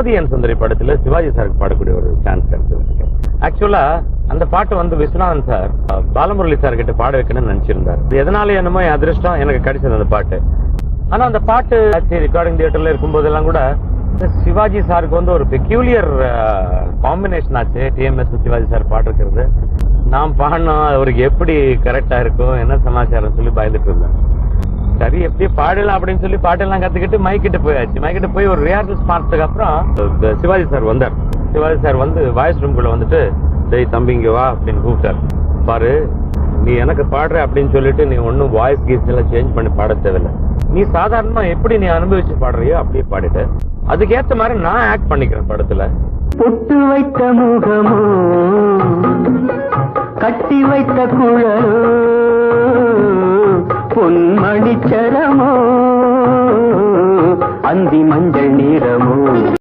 சுமதி சுந்தரி படத்துல சிவாஜி சாருக்கு பாடக்கூடிய ஒரு சான்ஸ் கிடைச்சிருக்கு. ஆக்சுவலா அந்த பாட்டு வந்து விஸ்வநாதன் சார் பாலமுரளி சார் கிட்ட பாட வைக்கணும்னு நினைச்சிருந்தார். எதனால என்னமோ என் அதிர்ஷ்டம் எனக்கு கிடைச்சது அந்த பாட்டு. ஆனா அந்த பாட்டு ரெக்கார்டிங் தியேட்டர்ல இருக்கும்போதெல்லாம் கூட சிவாஜி சாருக்கு வந்து ஒரு பெக்யூலியர் காம்பினேஷன் ஆச்சு. டிஎம்எஸ் சிவாஜி சார் பாட்டு நான் பாடினோம் அவருக்கு எப்படி கரெக்டா இருக்கும் என்ன சமாச்சாரம் சொல்லி பயந்துட்டு இருந்தேன். சரி எப்படியே பாடலாம் அப்படின்னு சொல்லி பாட்டெல்லாம் கத்துக்கிட்டு மைக்கிட்ட போயாச்சு. மைக்கிட்ட போய் ஒரு ரியாலிட்டிஸ் பார்த்ததுக்கு அப்புறம் சிவாஜி சார் வந்தார். சிவாஜி சார் வந்து வாய்ஸ் ரூம்குள்ள வந்துட்டு டேய் தம்பிங்க வா அப்படின்னு கூப்பிட்டார். பாரு நீ எனக்கு பாடுற அப்படின்னு சொல்லிட்டு நீ ஒன்னும் வாய்ஸ் கீஸ் எல்லாம் சேஞ்ச் பண்ணி பாட தேவையில்லை. நீ சாதாரணமா எப்படி நீ அனுபவிச்சு பாடுறியோ அப்படியே பாடிட்டு அதுக்கேத்த மாதிரி நான் ஆக்ட் பண்ணிக்கிறேன் படத்துல. பொட்டு வைத்த முகமோ கட்டி வைத்த குழலோ பொன்மணிச்சரமோ? அந்தி மஞ்சள் நிறமோ?